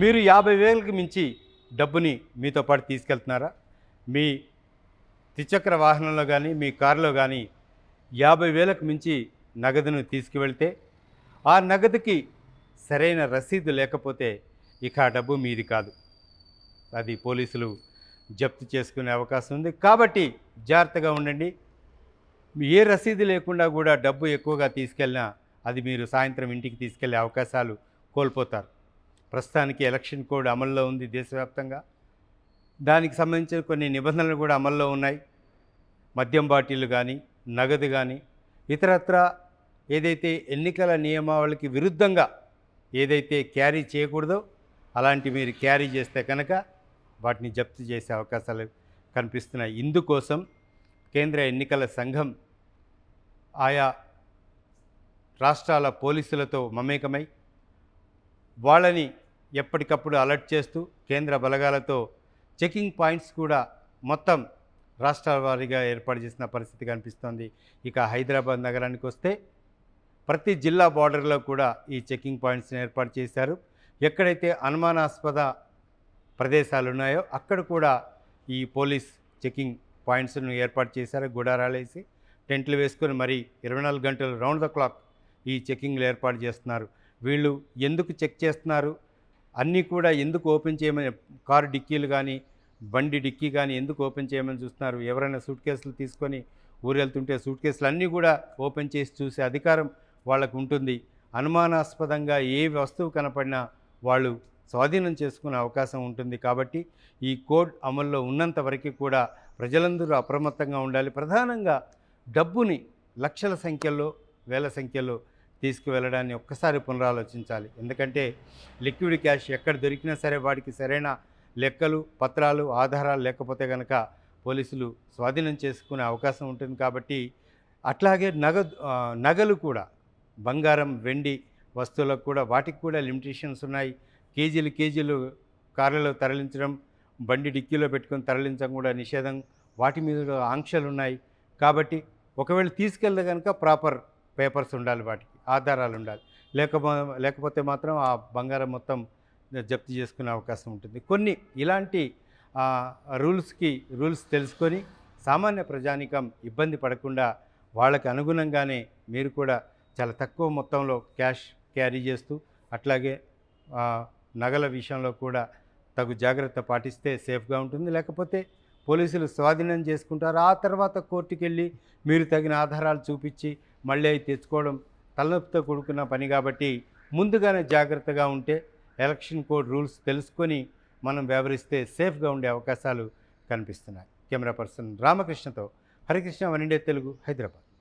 మీరు యాభై వేలకు మించి డబ్బుని మీతో పాటు తీసుకెళ్తున్నారా? మీ ద్విచక్ర వాహనంలో కానీ మీ కారులో కానీ యాభై వేలకు మించి నగదును తీసుకువెళ్తే ఆ నగదుకి సరైన రసీదు లేకపోతే ఇక ఆ డబ్బు మీది కాదు. అది పోలీసులు జప్తు చేసుకునే అవకాశం ఉంది. కాబట్టి జాగ్రత్తగా ఉండండి. ఏ రసీదు లేకుండా కూడా డబ్బు ఎక్కువగా తీసుకెళ్ళినా అది మీరు సాయంత్రం ఇంటికి తీసుకెళ్ళే అవకాశాలు కోల్పోతారు. ప్రస్తుతానికి ఎలక్షన్ కోడ్ అమల్లో ఉంది దేశవ్యాప్తంగా. దానికి సంబంధించిన కొన్ని నిబంధనలు కూడా అమల్లో ఉన్నాయి. మద్యం బాటిళ్ళు కానీ నగదు కానీ ఇతరత్ర ఏదైతే ఎన్నికల నియమావళికి విరుద్ధంగా ఏదైతే క్యారీ చేయకూడదో అలాంటి మీరు క్యారీ చేస్తే కనుక వాటిని జప్తు చేసే అవకాశాలు కనిపిస్తున్నాయి. ఇందుకోసం కేంద్ర ఎన్నికల సంఘం ఆయా రాష్ట్రాల పోలీసులతో మమేకమై వాళ్ళని ఎప్పటికప్పుడు అలర్ట్ చేస్తూ కేంద్ర బలగాలతో చెకింగ్ పాయింట్స్ కూడా మొత్తం రాష్ట్రాల వారీగా ఏర్పాటు చేసిన పరిస్థితి కనిపిస్తోంది. ఇక హైదరాబాద్ నగరానికి వస్తే ప్రతి జిల్లా బార్డర్లో కూడా ఈ చెకింగ్ పాయింట్స్ని ఏర్పాటు చేశారు. ఎక్కడైతే అనుమానాస్పద ప్రదేశాలు ఉన్నాయో అక్కడ కూడా ఈ పోలీస్ చెకింగ్ పాయింట్స్ను ఏర్పాటు చేశారు. గుడారాలేసి టెంట్లు వేసుకొని మరి ఇరవై నాలుగు గంటలు రౌండ్ ద క్లాక్ ఈ చెకింగ్లు ఏర్పాటు చేస్తున్నారు. వీళ్ళు ఎందుకు చెక్ చేస్తున్నారు? అన్నీ కూడా ఎందుకు ఓపెన్ చేయమని కారు డిక్కీలు కానీ బండి డిక్కీ కానీ ఎందుకు ఓపెన్ చేయమని చూస్తున్నారు? ఎవరైనా సూట్ కేసులు తీసుకొని ఊరు వెళ్తుంటే సూట్ కేసులు అన్నీ కూడా ఓపెన్ చేసి చూసే అధికారం వాళ్ళకు ఉంటుంది. అనుమానాస్పదంగా ఏ వస్తువు కనపడినా వాళ్ళు స్వాధీనం చేసుకునే అవకాశం ఉంటుంది. కాబట్టి ఈ కోడ్ అమల్లో ఉన్నంత వరకు కూడా ప్రజలందరూ అప్రమత్తంగా ఉండాలి. ప్రధానంగా డబ్బుని లక్షల సంఖ్యలో వేల సంఖ్యలో తీసుకువెళ్ళడాన్ని ఒక్కసారి పునరాలోచించాలి. ఎందుకంటే లిక్విడ్ క్యాష్ ఎక్కడ దొరికినా సరే వాడికి సరైన లెక్కలు పత్రాలు ఆధారాలు లేకపోతే కనుక పోలీసులు స్వాధీనం చేసుకునే అవకాశం ఉంటుంది కాబట్టి అట్లాగే నగ నగలు కూడా బంగారం వెండి వస్తువులకు కూడా వాటికి కూడా లిమిటేషన్స్ ఉన్నాయి. కేజీలు కేజీలు కార్లలో తరలించడం బండి డిక్కీలో పెట్టుకొని తరలించడం కూడా నిషేధం. వాటి మీద ఆంక్షలు ఉన్నాయి. కాబట్టి ఒకవేళ తీసుకెళ్తే కనుక ప్రాపర్ పేపర్స్ ఉండాలి వాటికి. ఆధారాలు ఉండాలి లేకపో లేకపోతే మాత్రం ఆ బంగారం మొత్తం జప్తు చేసుకునే అవకాశం ఉంటుంది. కొన్ని ఇలాంటి రూల్స్కి రూల్స్ తెలుసుకొని సామాన్య ప్రజానికం ఇబ్బంది పడకుండా వాళ్ళకి అనుగుణంగానే మీరు కూడా చాలా తక్కువ మొత్తంలో క్యాష్ క్యారీ చేస్తూ అట్లాగే నగల విషయంలో కూడా తగు జాగ్రత్త పాటిస్తే సేఫ్గా ఉంటుంది. లేకపోతే పోలీసులు స్వాధీనం చేసుకుంటారు. ఆ తర్వాత కోర్టుకెళ్ళి మీరు తగిన ఆధారాలు చూపించి మళ్ళీ అవి తెచ్చుకోవడం తలనొప్పితో కూడుకున్న పని కాబట్టి ముందుగానే జాగ్రత్తగా ఉంటే ఎలక్షన్ కోడ్ రూల్స్ తెలుసుకొని మనం వ్యవహరిస్తే సేఫ్గా ఉండే అవకాశాలు కనిపిస్తున్నాయి. కెమెరా పర్సన్ రామకృష్ణతో హరికృష్ణ వన్ ఇండియా తెలుగు హైదరాబాద్.